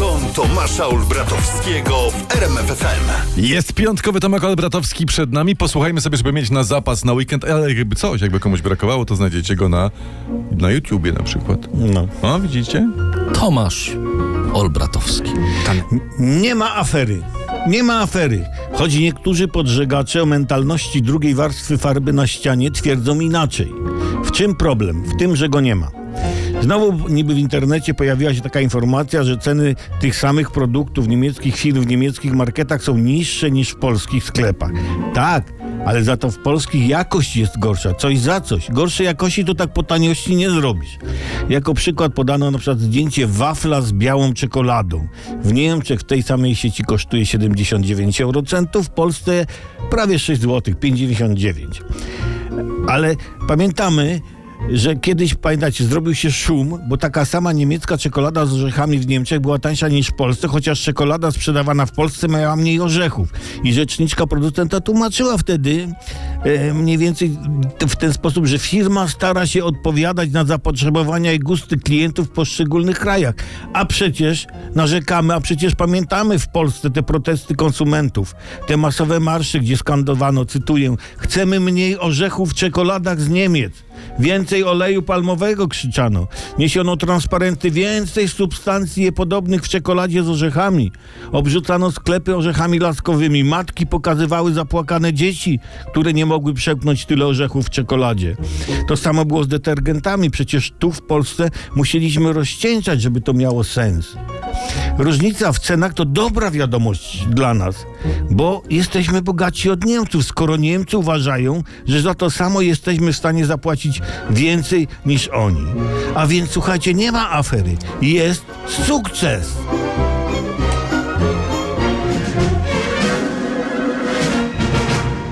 Maraton Tomasza Olbratowskiego w RMFFM. Jest piątkowy Tomek Olbratowski przed nami. Posłuchajmy sobie, żeby mieć na zapas na weekend, ale jakby coś, jakby komuś brakowało, to znajdziecie go na, na YouTubie na przykład. No. O, widzicie? Tomasz Olbratowski. Nie ma afery. Nie ma afery. Choć niektórzy podżegacze o mentalności drugiej warstwy farby na ścianie twierdzą inaczej. W czym problem? W tym, że go nie ma. Znowu niby w internecie pojawiła się taka informacja, że ceny tych samych produktów niemieckich firm w niemieckich marketach są niższe niż w polskich sklepach. Tak, ale za to w polskich jakość jest gorsza. Coś za coś. Gorszej jakości to tak po taniości nie zrobisz. Jako przykład podano na przykład zdjęcie wafla z białą czekoladą. W Niemczech w tej samej sieci kosztuje 79 eurocentów, w Polsce prawie 6 zł, 59. Ale pamiętamy, że kiedyś, pamiętacie, zrobił się szum, bo taka sama niemiecka czekolada z orzechami w Niemczech była tańsza niż w Polsce, chociaż czekolada sprzedawana w Polsce miała mniej orzechów. I rzeczniczka producenta tłumaczyła wtedy e, mniej więcej w ten sposób, że firma stara się odpowiadać na zapotrzebowania i gusty klientów w poszczególnych krajach. A przecież narzekamy, a przecież pamiętamy w Polsce te protesty konsumentów, te masowe marsze, gdzie skandowano, cytuję, chcemy mniej orzechów w czekoladach z Niemiec. Więcej oleju palmowego krzyczano. Niesiono transparenty więcej substancji podobnych w czekoladzie z orzechami. Obrzucano sklepy orzechami laskowymi. Matki pokazywały zapłakane dzieci, które nie mogły przepchnąć tyle orzechów w czekoladzie. To samo było z detergentami. Przecież tu w Polsce musieliśmy rozcieńczać, żeby to miało sens. Różnica w cenach to dobra wiadomość dla nas, bo jesteśmy bogaci od Niemców, skoro Niemcy uważają, że za to samo jesteśmy w stanie zapłacić więcej niż oni. A więc słuchajcie, nie ma afery, jest sukces.